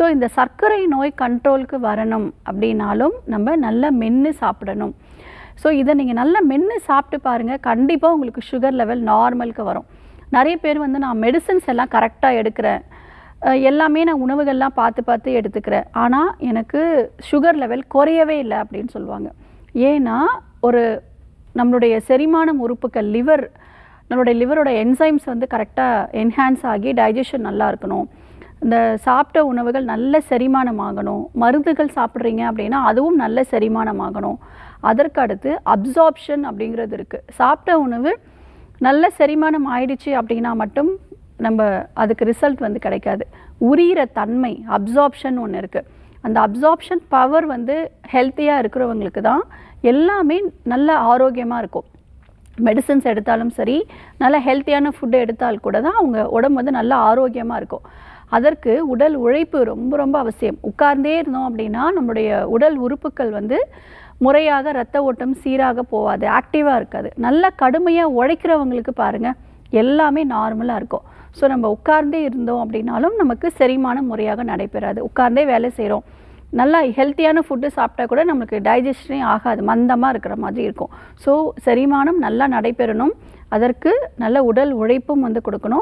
So இந்த சர்க்கரை நோய் கண்ட்ரோலுக்கு வரணும் அப்படின்னாலும் நம்ம நல்லா மென்று சாப்பிடணும். ஸோ இதை நீங்கள் நல்லா மென்று சாப்பிட்டு பாருங்கள் கண்டிப்பாக உங்களுக்கு சுகர் லெவல் நார்மலுக்கு வரும். நிறைய பேர் வந்து நான் மெடிசின்ஸ் எல்லாம் கரெக்டாக எடுக்கிறேன். எல்லாமே நான் உணவுகள்லாம் பார்த்து பார்த்து எடுத்துக்கிறேன். ஆனால் எனக்கு சுகர் லெவல் குறையவே இல்லை அப்படின்னு சொல்லுவாங்க. ஏன்னா ஒரு நம்மளுடைய செரிமானம் உறுப்புகள் லிவர் நம்மளுடைய லிவரோட என்சைம்ஸ் வந்து கரெக்டாக என்ஹான்ஸ் ஆகி டைஜஷன் நல்லா இருக்கணும். இந்த சாப்பிட்ட உணவுகள் நல்ல செரிமானம் ஆகணும் மருந்துகள் சாப்பிட்றீங்க அப்படின்னா அதுவும் நல்ல செரிமானம் ஆகணும் அதற்கு அடுத்து அப்சார்ப்ஷன் அப்படிங்கிறது இருக்குது சாப்பிட்ட உணவு நல்ல செரிமானம் ஆயிடுச்சு அப்படின்னா மட்டும் நம்ம அதுக்கு ரிசல்ட் வந்து கிடைக்காது. உரியிற தன்மை அப்சார்ப்ஷன் ஒன்று இருக்குது அந்த அப்சார்ப்ஷன் பவர் வந்து ஹெல்த்தியாக இருக்கிறவங்களுக்கு தான் எல்லாமே நல்ல ஆரோக்கியமாக இருக்கும். மெடிசன்ஸ் எடுத்தாலும் சரி நல்ல ஹெல்த்தியான ஃபுட்டு எடுத்தால் கூட தான் அவங்க உடம்பு வந்து நல்ல ஆரோக்கியமாக இருக்கும். அதற்கு உடல் உழைப்பு ரொம்ப ரொம்ப அவசியம். உட்கார்ந்தே இருந்தோம் அப்படின்னா நம்மளுடைய உடல் உறுப்புகள் வந்து முறையாக ரத்த ஓட்டம் சீராக போகாது ஆக்டிவாக இருக்காது. நல்லா கடுமையாக உழைக்கிறவங்களுக்கு பாருங்கள் எல்லாமே நார்மலாக இருக்கும். ஸோ நம்ம உட்கார்ந்தே இருந்தோம் அப்படின்னாலும் நமக்கு செரிமானம் முறையாக நடைபெறாது. உட்கார்ந்தே வேலை செய்கிறோம் நல்லா ஹெல்த்தியான ஃபுட்டு சாப்பிட்டா கூட நமக்கு டைஜஷனே ஆகாது. மந்தமாக இருக்கிற மாதிரி இருக்கும். ஸோ செரிமானம் நல்லா நடைபெறணும். அதற்கு நல்ல உடல் உழைப்பும் வந்து கொடுக்கணும்.